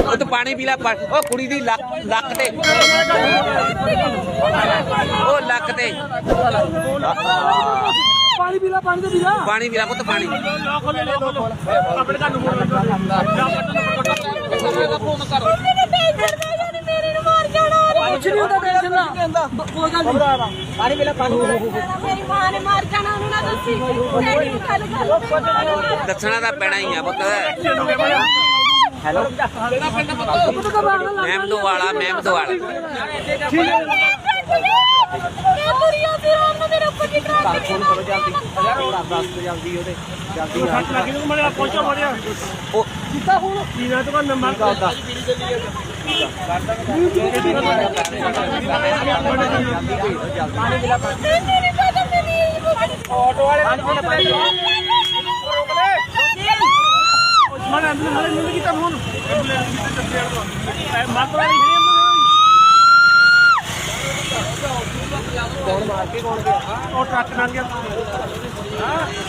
ਉਹ ਤੂੰ ਪਾਣੀ ਪੀ ਲੈ ਉਹ ਕੁੜੀ ਦੀ ਲੱਕ ਲੱਕ ਤੇ। ਉਹ ਲੱਕ ਤੇ। ਪਾਣੀ ਪੀ ਲੈ ਪਾਣੀ ਤੇ ਪੀ ਲੈ। ਪਾਣੀ ਪੀ ਲੈ ਪੁੱਤ ਪਾਣੀ। ਜਾਨੀ ਮੇਰੇ ਨੂੰ ਮਾਰ ਜਾਣਾ ਕੁਛ ਨਹੀਂ ਹੁੰਦਾ ਟੈਨਸ਼ਨ ਨਾ ਕੋਈ ਗੱਲ ਨਹੀਂ ਪਾਣੀ ਪੀ ਲੈ ਪਾਣੀ ਮੇਰੀ ਮਾਂ ਨੇ ਮਾਰ ਜਾਣਾ ਉਹਨੂੰ ਨਾ ਦੱਸੀ। ਡੈਡੀ ਨੂੰ ਗੱਲ ਕਰ। ਦੱਸਣਾ ਤਾਂ ਪੈਣਾ ਹੀ ਆ ਪੁੱਤ। ਪੁੱਤ ਕਾ ਬਾਹਰ ਨਾ ਮਹਿਮਦੋ ਵਾਲਾ ਮਹਿਮਦੋ ਵਾਲਾ। ਮੈਂ ਦੁਨੀਆ ਦੀ ਰਾਮ ਨੂੰ ਮੇਰੇ ਉੱਪਰ ਦੀ ਟਰੱਕ ਚਲੋ ਜਲਦੀ ਯਾਰ ਉਹ ਦੱਸ? ਜਲਦੀ ਉਹਦੇ ਜਲਦੀ ਆ ਸੱਟ ਲੱਗੀ ਨੂੰ ਮੜਿਆ ਪਹੁੰਚੋ ਮੜਿਆ ਉਹ ਕੀਤਾ ਹੁਣ ਕੀਨਾ ਤੋਂ ਨੰਬਰ ਮੇਰੀ ਕਦਮ ਨਹੀਂ ਆਟੋ ਵਾਲੇ ਨੂੰ ਫੋਨ ਪੈ ਮਨ ਐਂਬੂਲੈਂਸ ਵਾਲੇ ਨੂੰ ਕੀ ਤੁਹਾਨੂੰ ਹੁਣ ਐਂਬੂਲੈਂਸ ਦੀ ਚੱਪੇ ਵਾਲਾ ਮਾਤਰਾ ਵਾਲੀ ਹੈ ਕੌਣ ਮਾਰ ਕੇ ਕੌਣ ਗਿਆ ਉਹ ਟਰੱਕ ਲੰਘ ਗਿਆ। ਮੇਰੀਆਂ